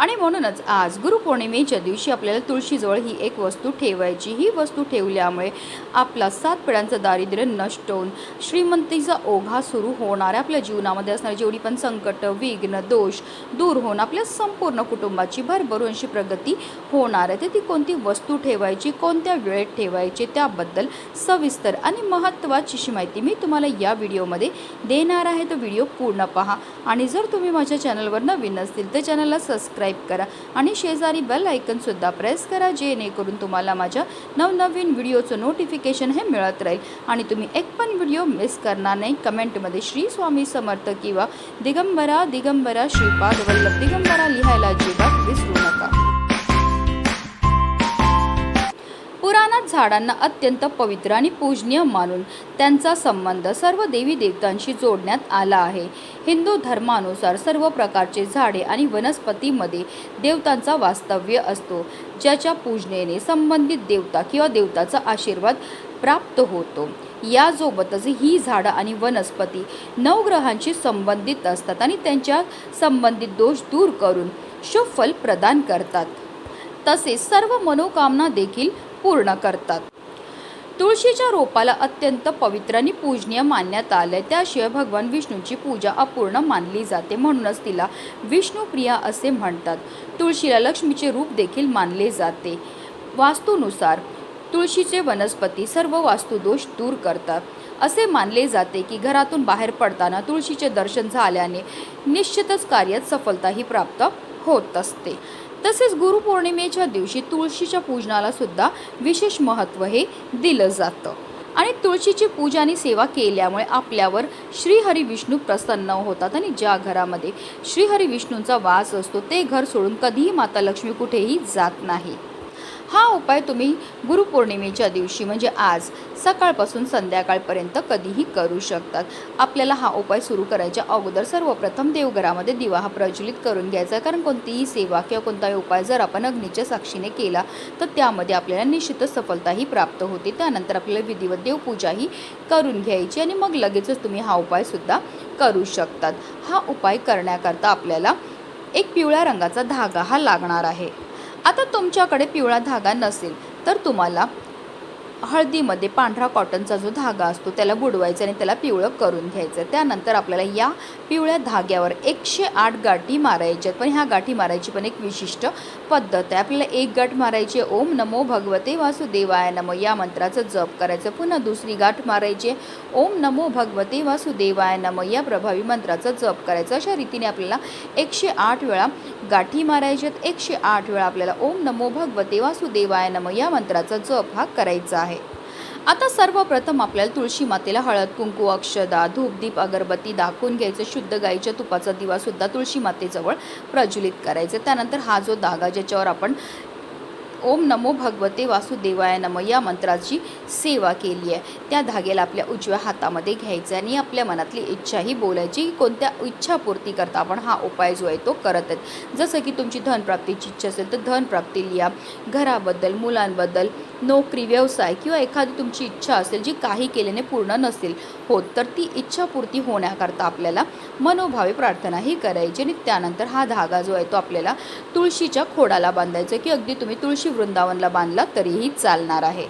आणि म्हणूनच आज गुरुपौर्णिमेच्या दिवशी आपल्याला तुळशीजवळ ही एक वस्तू ठेवायची. ही वस्तू ठेवल्यामुळे आपला सात पिढ्यांचं दारिद्र्य नष्ट होऊन श्रीमंतीचा ओघा सुरू होणार आहे. आपल्या जीवनामध्ये असणारी जेवढी पण संकट विघ्न दोष दूर होऊन आपल्या संपूर्ण कुटुंबाची भरभरून अशी प्रगती होणार आहे. तर ती कोणती वस्तू ठेवायची कोणत्या वेळेत ठेवायची त्याबद्दल सविस्तर आणि महत्त्वाचीशी माहिती मी तुम्हाला या व्हिडिओमध्ये देणार आहे. तो व्हिडिओ पूर्ण पहा. आणि जर तुम्ही माझ्या चॅनलवर नवीन असतील तर चॅनलला सबस्क्राईब करा. आणि शेजारी बेल आयकनसुद्धा प्रेस करा जेणेकरून तुम्हाला माझ्या नवनवीन व्हिडिओचं नोटिफिकेशन हे मिळत राहील. आणि तुम्ही एक पण व्हिडिओ मिस करणार नाही. कमेंटमध्ये श्री स्वामी समर्थ किंवा दिगंबरा दिगंबरा श्रीपाद वल्लभ दिगंबरा लिहायला अजिबात विसरू नका. झाडांना अत्यंत पवित्र आणि पूजनीय मानून त्यांचा संबंध सर्व देवी देवतांशी जोडण्यात आला आहे. हिंदू धर्मानुसार सर्व प्रकारचे झाडे आणि वनस्पतीमध्ये देवतांचा वास्तव्य असतो ज्याच्या पूजनेने संबंधित देवता किंवा देवताचा आशीर्वाद प्राप्त होतो. यासोबतच ही झाडं आणि वनस्पती नवग्रहांशी संबंधित असतात आणि त्यांच्या संबंधित दोष दूर करून शुभ फल प्रदान करतात. तसेच सर्व मनोकामना देखील पूर्ण करतात. तुळशीच्या रोपाला अत्यंत पवित्र आणि पूजनीय मानण्यात आले त्याशिवाय भगवान विष्णूची पूजा अपूर्ण मानली जाते म्हणूनच तिला विष्णुप्रिया असे म्हणतात. तुळशीला लक्ष्मीचे रूप देखील मानले जाते. वास्तूनुसार तुळशीचे वनस्पती सर्व वास्तुदोष दूर करतात. असे मानले जाते की घरातून बाहेर पडताना तुळशीचे दर्शन झाल्याने निश्चितच कार्यात सफलताही प्राप्त होत असते. तसेच गुरुपौर्णिमेच्या दिवशी तुळशीच्या पूजनाला सुद्धा विशेष महत्त्व हे दिलं जातं. आणि तुळशीची पूजा आणि सेवा केल्यामुळे आपल्यावर श्रीहरी विष्णू प्रसन्न होतात आणि ज्या घरामध्ये श्रीहरी विष्णूंचा वास असतो ते घर सोडून कधीही माता लक्ष्मी कुठेही जात नाही. हा उपाय तुम्ही गुरुपौर्णिमेच्या दिवशी म्हणजे आज सकाळपासून संध्याकाळपर्यंत कधीही करू शकतात. आपल्याला हा उपाय सुरू करायच्या अगोदर सर्वप्रथम देवघरामध्ये दिवा हा प्रज्वलित करून घ्यायचा कारण कोणतीही सेवा किंवा कोणताही उपाय जर आपण अग्नीच्या साक्षीने केला तर त्यामध्ये आपल्याला निश्चितच सफलताही प्राप्त होते. त्यानंतर आपल्याला विधिवत देवपूजाही करून घ्यायची आणि मग लगेचच तुम्ही हा उपायसुद्धा करू शकतात. हा उपाय करण्याकरता आपल्याला एक पिवळ्या रंगाचा धागा हा लागणार आहे. आता तुमच्याकडे पिवळा धागा नसेल तर तुम्हाला हळदीमध्ये पांढरा कॉटनचा जो धागा असतो त्याला बुडवायचा आणि त्याला पिवळं करून घ्यायचं. त्यानंतर आपल्याला या पिवळ्या धाग्यावर एकशे आठ गाठी मारायच्यात पण ह्या गाठी मारायची पण एक विशिष्ट पद्धत आहे. आपल्याला एक गाठ मारायची ओम नमो भगवते वासुदेवाय नमो. या मंत्राचं जप करायचं. पुन्हा दुसरी गाठ मारायची ओम नमो भगवते वासुदेवाय नमो. या प्रभावी मंत्राचं जप करायचं. अशा रीतीने आपल्याला एकशे आठ वेळा गाठी मारायच्यात एकशे आठ वेळा आपल्याला ओम नमो भगवते वासुदेवाय नम या मंत्राचा जप हा करायचा आहे. आता सर्वप्रथम आपल्याला तुळशी मातेला हळद कुंकू अक्षदा धूप दीप अगरबत्ती दाखवून घ्यायचं. शुद्ध गाईच्या तुपाचा दिवासुद्धा तुळशी मातेजवळ प्रज्वलित करायचं. त्यानंतर हा जो धागा ज्याच्यावर आपण ओम नमो भगवते वासुदेवाय नम या मंत्राची सेवा केली आहे. त्या धाग्याला आपल्या उजव्या हातामध्ये घ्यायचं आणि आपल्या मनातली इच्छाही बोलायची. की कोणत्या इच्छापूर्ती करता आपण हा उपाय जो आहे तो करत आहेत. जसं की तुमची धनप्राप्तीची इच्छा असेल तर धनप्राप्ती लिहा. घराबद्दल मुलांबद्दल नोकरी व्यवसाय किंवा एखादी तुमची इच्छा असेल जी काही केल्याने पूर्ण नसेल होत तर ती इच्छापूर्ती होण्याकरता आपल्याला मनोभावे प्रार्थनाही करायची आणि त्यानंतर हा धागा जो आहे तो आपल्याला तुळशीच्या खोडाला बांधायचा की अगदी तुम्ही तुळशी तुळशी वृंदावनला बांधला तरीही चालणार आहे.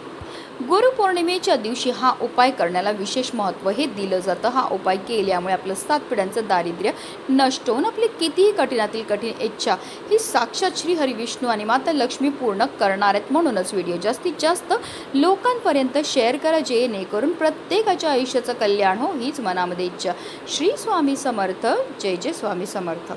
गुरुपौर्णिमेच्या दिवशी हा उपाय करण्याला विशेष महत्त्व हे दिलं जातं. हा उपाय केल्यामुळे आपलं सात पिढ्यांचं दारिद्र्य नष्ट होऊन आपली कितीही कठीणातील कठीण इच्छा ही साक्षात श्री हरिविष्णू आणि माता लक्ष्मी पूर्ण करणार आहेत म्हणूनच व्हिडिओ जास्तीत जास्त लोकांपर्यंत शेअर करा जेणेकरून प्रत्येकाच्या आयुष्याचं कल्याण हो हीच मनामध्ये इच्छा. श्री स्वामी समर्थ. जय जय स्वामी समर्थ.